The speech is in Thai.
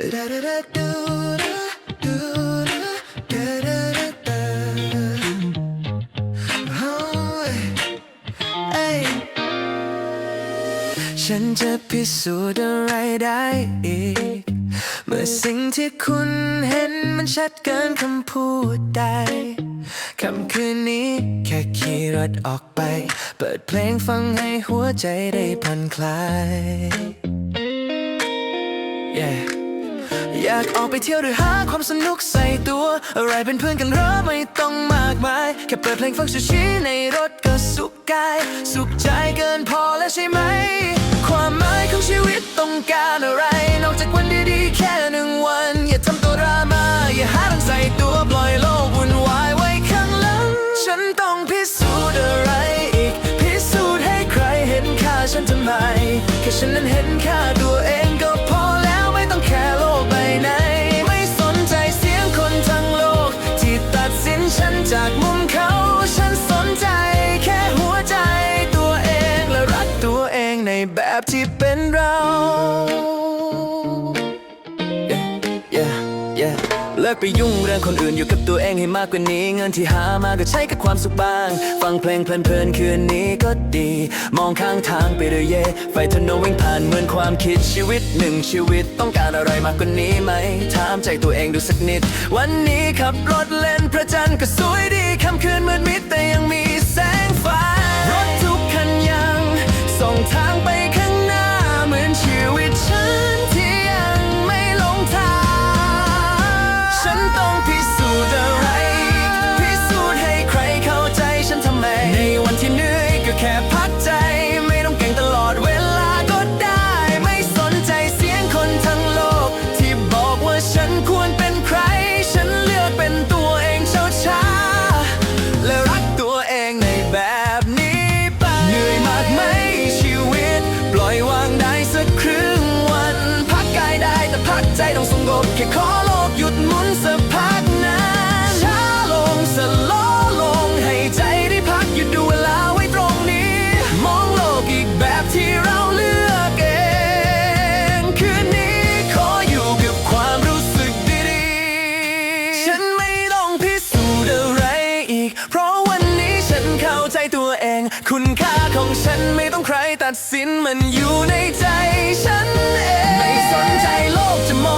ฉันจะพิสูจน์อะไรได้อีก เมื่อสิ่งที่คุณเห็นมันชัดเกินคำพูดใดคำคืนนี้แค่ขี่รถออกไป เปิดเพลงฟังให้หัวใจได้ผ่อนคลาย yeah. อยากออกไปเที่ยวหรือหาความสนุกใส่ตัว อะไรเป็นเพื่อนกันเหรอไม่ต้องมากมาย แค่เปิดเพลงฟังชิวๆในรถก็สุขกาย สุขใจเกินพอแล้วใช่ไหม ความหมายของชีวิตต้องการอะไร นอกจากวันดีๆแค่หนึ่งวัน อย่าทำตัวดราม่าอย่าหาทางใส่ตัวปล่อยโลกวุ่นวายไว้ข้างหลัง ฉันต้องพิสูจน์อะไรอีก พิสูจน์ให้ใครเห็นค่าฉันทำไมแค่ฉันนั้นเห็นค่าตัว แบบที่เป็นเรา yeah, yeah. เลิกไปยุ่งเรื่องคนอื่นอยู่กับตัวเองให้มากกว่านี้ เงินที่หามาก็ใช้กับความสุขบ้าง ฟังเพลงเพลินๆคืนนี้ก็ดี มองข้างทางไปเรื่อยเย่ไฟถนนวิ่งผ่านเหมือนความคิดชีวิตหนึ่งชีวิต ต้องการอะไรมากกว่านี้ไหม ถามใจตัวเองดูสักนิด วันนี้ขับรถเล่นพระจันทร์ก็สวยดีค่ำคืนมืดมิดแต่ยังมีแสงไฟรถ แค่ คุณค่าของฉันไม่ต้องใครตัดสินมันอยู่ในใจฉันเอง ไม่สนใจโลกจะมอง